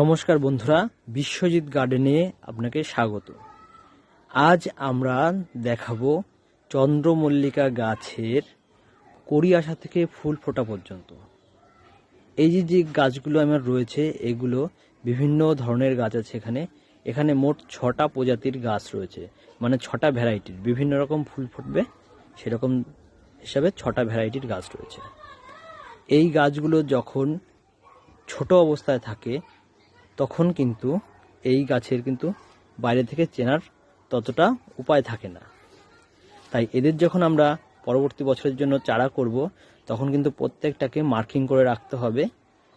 নমস্কার বন্ধুরা, বিশ্বজিৎ গার্ডেনে আপনাকে স্বাগত। আজ আমরা দেখাবো চন্দ্রমল্লিকা গাছের কড়ি আসা থেকে ফুল ফোটা পর্যন্ত। এই যে যে গাছগুলো আমার রয়েছে, এগুলো বিভিন্ন ধরনের গাছ আছে এখানে। এখানে মোট ছটা প্রজাতির গাছ রয়েছে মানে ছটা ভ্যারাইটির। বিভিন্ন রকম ফুল ফুটবে, সেরকম হিসাবে ছটা ভ্যারাইটির গাছ রয়েছে। এই গাছগুলো যখন ছোট অবস্থায় থাকে তখন কিন্তু এই গাছের কিন্তু বাইরে থেকে চেনার ততটা উপায় থাকে না। তাই এদের যখন আমরা পরবর্তী বছরের জন্য চারা করব, তখন কিন্তু প্রত্যেকটাকে মার্কিং করে রাখতে হবে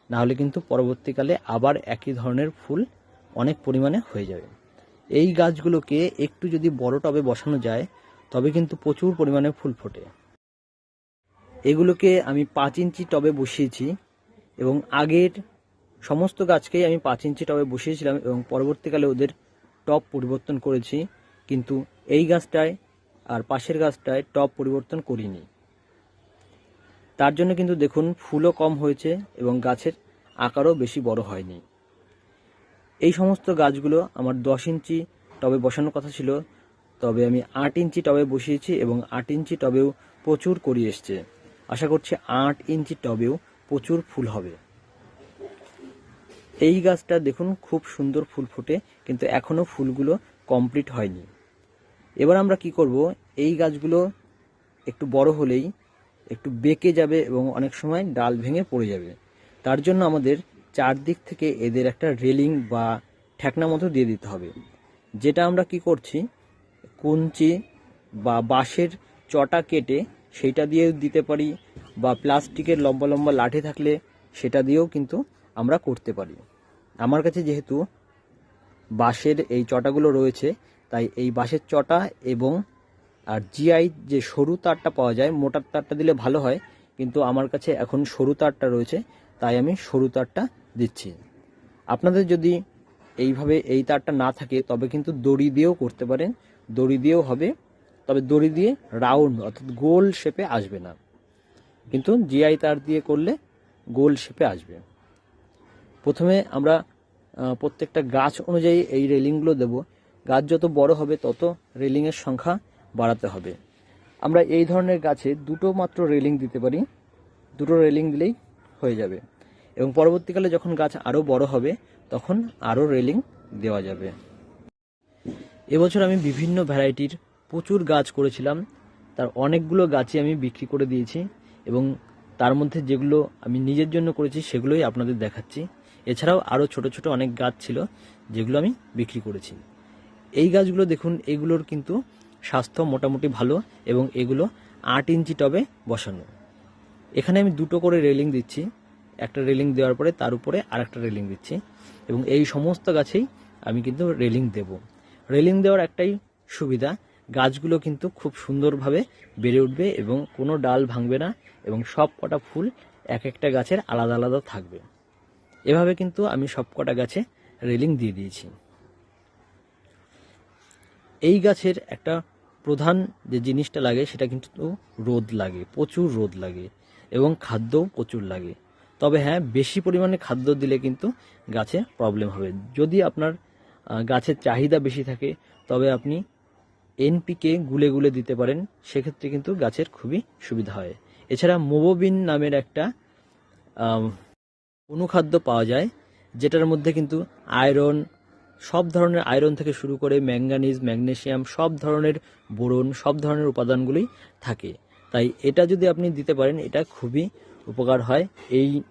না হলে কিন্তু পরবর্তীকালে আবার একই ধরনের ফুল অনেক পরিমাণে হয়ে যাবে। এই গাছগুলোকে একটু যদি বড় টবে বসানো যায়, তবে কিন্তু প্রচুর পরিমাণে ফুল ফোটে। এগুলোকে আমি পাঁচ ইঞ্চি টবে বসিয়েছি এবং আগের সমস্ত গাছকেই আমি পাঁচ ইঞ্চি টবে বসিয়েছিলাম এবং পরবর্তীকালে ওদের টপ পরিবর্তন করেছি, কিন্তু এই গাছটায় আর পাশের গাছটায় টপ পরিবর্তন করিনি। তার জন্য কিন্তু দেখুন ফুলও কম হয়েছে এবং গাছের আকারও বেশি বড় হয়নি। এই সমস্ত গাছগুলো আমার দশ ইঞ্চি টবে বসানোর কথা ছিল, তবে আমি আট ইঞ্চি টবে বসিয়েছি এবং আট ইঞ্চি টবেও প্রচুর করি এসছে। আশা করছি আট ইঞ্চি টবেও প্রচুর ফুল হবে। এই গাছটা দেখুন খুব সুন্দর ফুল ফোটে, কিন্তু এখনও ফুলগুলো কমপ্লিট হয়নি। এবার আমরা কি করব? এই গাছগুলো একটু বড় হলেই একটু বেঁকে যাবে এবং অনেক সময় ডাল ভেঙে পড়ে যাবে। তার জন্য আমাদের চারদিক থেকে এদের একটা রেলিং বা ঠেকনা মতো দিয়ে দিতে হবে। যেটা আমরা কি করছি? কুঞ্চি বা বাঁশের চটা কেটে সেইটা দিয়েও দিতে পারি বা প্লাস্টিকের লম্বা লম্বা লাঠি থাকলে সেটা দিয়েও কিন্তু আমরা করতে পারি। আমার কাছে যেহেতু বাঁশের এই চটাগুলো রয়েছে, তাই এই বাঁশের চটা এবং আর জিআই যে সরু তারটা পাওয়া যায় মোটার তারটা দিলে ভালো হয়, কিন্তু আমার কাছে এখন সরু তারটা রয়েছে, তাই আমি সরু তারটা দিচ্ছি। আপনাদের যদি এইভাবে এই তারটা না থাকে, তবে কিন্তু দড়ি দিয়েও করতে পারেন। দড়ি দিয়েও হবে, তবে দড়ি দিয়ে রাউন্ড, অর্থাৎ গোল শেপে আসবে না। কিন্তু জিআই তার দিয়ে করলে গোল শেপে আসবে। প্রথমে আমরা প্রত্যেকটা গাছ অনুযায়ী এই রেলিংগুলো দেব। গাছ যত বড় হবে, তত রেলিংয়ের সংখ্যা বাড়াতে হবে। আমরা এই ধরনের গাছে দুটো মাত্র রেলিং দিতে পারি। দুটো রেলিং দিলেই হয়ে যাবে। এবং পরবর্তীকালে যখন গাছ আরও বড় হবে, তখন আরও রেলিং দেওয়া যাবে। এবছর আমি বিভিন্ন ভ্যারাইটির প্রচুর গাছ করেছিলাম। তার অনেকগুলো গাছই আমি বিক্রি করে দিয়েছি এবং তার মধ্যে যেগুলো আমি নিজের জন্য করেছি, সেগুলোই আপনাদের দেখাচ্ছি। এছাড়াও আরও ছোট ছোট অনেক গাছ ছিল যেগুলো আমি বিক্রি করেছি। এই গাছগুলো দেখুন, এগুলোর কিন্তু স্বাস্থ্য মোটামুটি ভালো এবং এগুলো আট ইঞ্চি টবে বসানো। এখানে আমি দুটো করে রেলিং দিচ্ছি। একটা রেলিং দেওয়ার পরে তার উপরে আর একটা রেলিং দিচ্ছি এবং এই সমস্ত গাছেই আমি কিন্তু রেলিং দেব। রেলিং দেওয়ার একটাই সুবিধা, গাছগুলো কিন্তু খুব সুন্দরভাবে বেড়ে উঠবে এবং কোনো ডাল ভাঙবে না এবং সব কটা ফুল এক একটা গাছের আলাদা আলাদা থাকবে। এভাবে কিন্তু আমি সব কটা গাছে রেলিং দিয়ে দিয়েছি। এই গাছের একটা প্রধান যে জিনিসটা লাগে, সেটা কিন্তু রোদ লাগে, প্রচুর রোদ লাগে এবং খাদ্যও প্রচুর লাগে। তবে হ্যাঁ বেশি পরিমাণে খাদ্য দিলে কিন্তু গাছে প্রবলেম হবে। যদি আপনার গাছের চাহিদা বেশি থাকে, তবে আপনি এনপিকে গুলে গুলে দিতে পারেন, সেক্ষেত্রে কিন্তু গাছের খুবই সুবিধা হয়। এছাড়া মোবোবিন নামের একটা অনুখাদ্য পাওয়া যায়, যেটার মধ্যে কিন্তু আয়রন, সব ধরনের আয়রন থেকে শুরু করে ম্যাঙ্গানিজ ম্যাগনেশিয়াম, সব ধরনের বোরন, সব ধরনের উপাদানগুলোই থাকে। তাই এটা যদি আপনি দিতে পারেন, এটা খুবই উপকার হয়। এই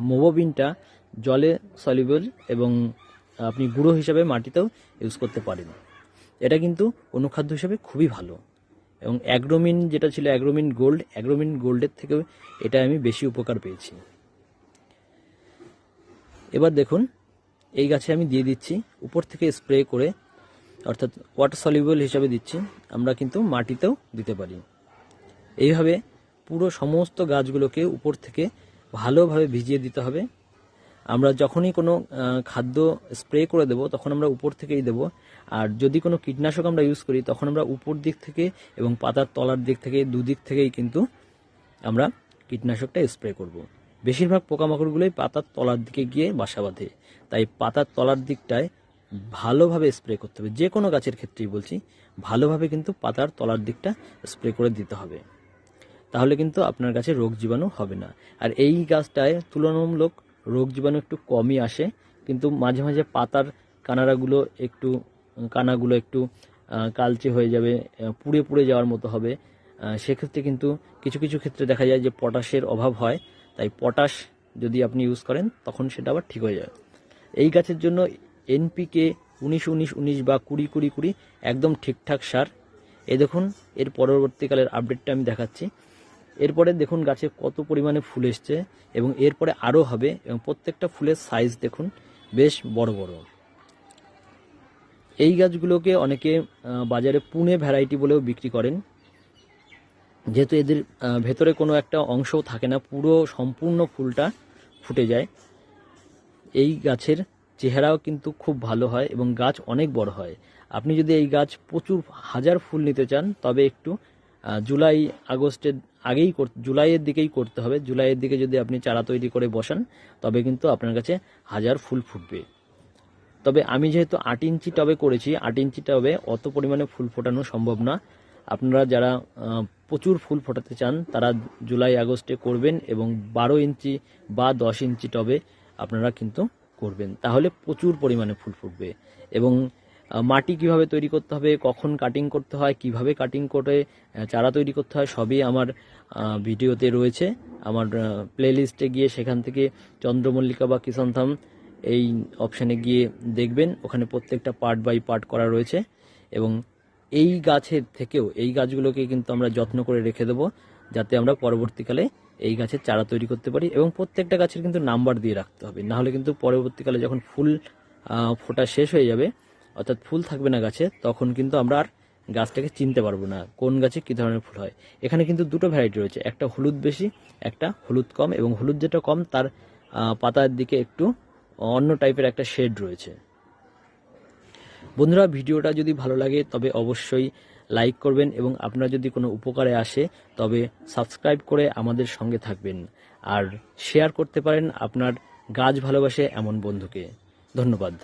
মোবোবিনটা জলে সলিবল এবং আপনি গুঁড়ো হিসাবে মাটিতেও ইউজ করতে পারেন। এটা কিন্তু অনুখাদ্য হিসাবে খুবই ভালো। এবং অ্যাগ্রোমিন, যেটা ছিল অ্যাগ্রোমিন গোল্ড, অ্যাগ্রোমিন গোল্ডের থেকেও এটা আমি বেশি উপকার পেয়েছি। এবার দেখুন, এই গাছে আমি দিয়ে দিচ্ছি, উপর থেকে স্প্রে করে, অর্থাৎ ওয়াটার সলিউবল হিসাবে দিচ্ছি, আমরা কিন্তু মাটিতেও দিতে পারি। এইভাবে পুরো সমস্ত গাছগুলোকে উপর থেকে ভালোভাবে ভিজিয়ে দিতে হবে। আমরা যখনই কোনো খাদ্য স্প্রে করে দেব, তখন আমরা উপর থেকেই দেব। আর যদি কোনো কীটনাশক আমরা ইউজ করি, তখন আমরা উপর দিক থেকে এবং পাতার তলার দিক থেকে, দুদিক থেকেই কিন্তু আমরা কীটনাশকটা স্প্রে করব। বেশিরভাগ পোকামাকড়গুলোই পাতার তলার দিকে গিয়ে বাসা বাঁধে। তাই পাতার তলার দিকটায় ভালোভাবে স্প্রে করতে হবে। যে কোনো গাছের ক্ষেত্রেই বলছি, ভালোভাবে কিন্তু পাতার তলার দিকটা স্প্রে করে দিতে হবে। তাহলে কিন্তু আপনার কাছে রোগ জীবাণু হবে না। আর এই গাছটায় তুলনামূলক রোগ জীবাণু একটু কমই আসে, কিন্তু মাঝে মাঝে পাতার কানারাগুলো একটু, কানাগুলো একটু কালচে হয়ে যাবে পুড়ে পুড়ে যাওয়ার মতো হবে। সেক্ষেত্রে কিন্তু কিছু কিছু ক্ষেত্রে দেখা যায় যে পটাশের অভাব হয়। তাই পটাশ যদি আপনি ইউজ করেন, তখন সেটা আবার ঠিক হয়ে যায় এই গাছের জন্য এনপিকে উনিশ উনিশ উনিশ বা কুড়ি কুড়ি কুড়ি একদম ঠিকঠাক সার। এ দেখুন, এর পরবর্তীকালের আপডেটটা আমি দেখাচ্ছি। এরপরে দেখুন গাছে কত পরিমাণে ফুল এসছে এবং এরপরে আরও হবে এবং প্রত্যেকটা ফুলের সাইজ দেখুন, বেশ বড় বড়। এই গাছগুলোকে অনেকে বাজারে পুনে ভ্যারাইটি বলেও বিক্রি করেন। যেহেতু এদের ভেতরে কোনো একটা অংশও থাকে না, পুরো সম্পূর্ণ ফুলটা ফুটে যায়। এই গাছের চেহারাও কিন্তু খুব ভালো হয় এবং গাছ অনেক বড় হয়। আপনি যদি এই গাছ প্রচুর হাজার ফুল নিতে চান, তবে একটু জুলাই আগস্টের আগেই জুলাইয়ের দিকেই করতে হবে। জুলাইয়ের দিকে যদি আপনি চারা তৈরি করে বসান, তবে কিন্তু আপনার কাছে হাজার ফুল ফুটবে। তবে আমি যেহেতু আট ইঞ্চি টবে করেছি, আট ইঞ্চি টবে অত পরিমাণে ফুল ফোটানো সম্ভব না। আপনারা যারা প্রচুর ফুল ফোটাতে চান, তারা জুলাই, আগস্টে করবেন এবং বারো ইঞ্চি বা দশ ইঞ্চি টবে আপনারা কিন্তু করবেন। তাহলে প্রচুর পরিমাণে ফুল ফুটবে। এবং মাটি কীভাবে তৈরি করতে হবে, কখন কাটিং করতে হয়, কীভাবে কাটিং করে চারা তৈরি করতে হয়, সবই আমার ভিডিওতে রয়েছে। আমার প্লে লিস্টে গিয়ে সেখান থেকে চন্দ্রমল্লিকা বা কিষানথাম এই অপশানে গিয়ে দেখবেন। ওখানে প্রত্যেকটা পার্ট বাই পার্ট করা রয়েছে। এবং এই গাছের থেকেও, এই গাছগুলোকে কিন্তু আমরা যত্ন করে রেখে দেবো যাতে আমরা পরবর্তীকালে এই গাছের চারা তৈরি করতে পারি এবং প্রত্যেকটা গাছের কিন্তু নাম্বার দিয়ে রাখতে হবে। না হলে কিন্তু পরবর্তীকালে যখন ফুল ফোটা শেষ হয়ে যাবে, অর্থাৎ ফুল থাকবে না গাছে, তখন কিন্তু আমরা আর গাছটাকে চিনতে পারব না কোন গাছে কী ধরনের ফুল হয়। এখানে কিন্তু দুটো ভ্যারাইটি রয়েছে, একটা হলুদ বেশি, একটা হলুদ কম এবং হলুদ যেটা কম তার পাতার দিকে একটু অন্য টাইপের একটা শেড রয়েছে। বন্ধুরা, ভিডিওটা যদি ভালো লাগে, তবে অবশ্যই লাইক করবেন এবং আপনার যদি কোনো উপকারে আসে, তবে সাবস্ক্রাইব করে আমাদের সঙ্গে থাকবেন আর শেয়ার করতে পারেন আপনার গাছ ভালোবাসে এমন বন্ধুকে। ধন্যবাদ।